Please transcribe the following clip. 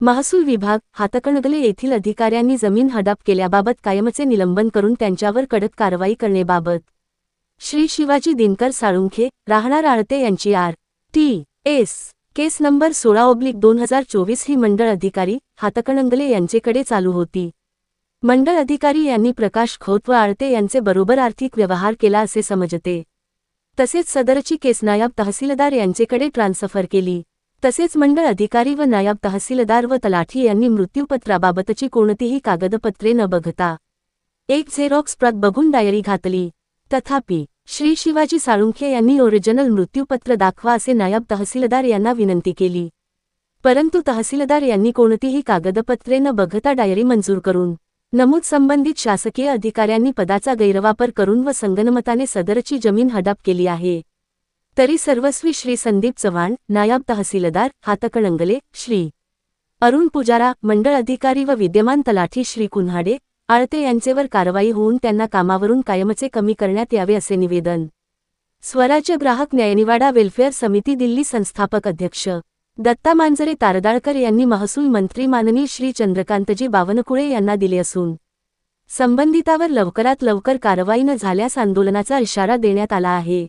महसूल विभाग हातकणगले येथील अधिकाऱ्यांनी जमीन हडप केल्याबाबत कायमचे निलंबन करून त्यांच्यावर कडक कारवाई करण्याबाबत. श्री शिवाजी दिनकर साळुंखे राहणार आळते यांची R. T. S. Case number सोळा ओब्लिक दोन हजार चोवीस ही मंडळ अधिकारी हातकणंगले यांचेकडे चालू होती. मंडळ अधिकारी यांनी प्रकाश खोत व आळते यांचे बरोबर आर्थिक व्यवहार केला असे समजते. तसेच सदरची केस नायब तहसीलदार यांचेकडे ट्रान्सफर केली. तसेच मंडळ अधिकारी व नायब तहसीलदार व तलाठी यांनी मृत्यूपत्राबाबतची कोणतीही कागदपत्रे न बघता एक झेरॉक्स प्रत बघून डायरी घातली. तथापि श्री शिवाजी साळुंखे यांनी ओरिजिनल मृत्यूपत्र दाखवा असे नायब तहसीलदार यांना विनंती केली. परंतु तहसीलदार यांनी कोणतीही कागदपत्रे न बघता डायरी मंजूर करून नमूद संबंधित शासकीय अधिकाऱ्यांनी पदाचा गैरवापर करून व संगनमताने सदरची जमीन हडप केली आहे. तरी सर्वस्वी श्री संदीप चव्हाण नायब तहसीलदार हातकणंगले श्री. अरुण पुजारा मंडळ अधिकारी व विद्यमान तलाठी श्री कुन्हाडे आळते यांचेवर कारवाई होऊन त्यांना कामावरून कायमचे कमी करण्यात यावे असे निवेदन. स्वराज्य ग्राहक न्यायनिवाडा वेल्फेअर समिती दिल्ली संस्थापक अध्यक्ष. दत्ता मांजरे तारदाळकर यांनी महसूल मंत्री माननीय श्री चंद्रकांतजी बावनकुळे यांना दिले असून संबंधितावर लवकरात लवकर कारवाई न झाल्यास आंदोलनाचा इशारा देण्यात आला आहे.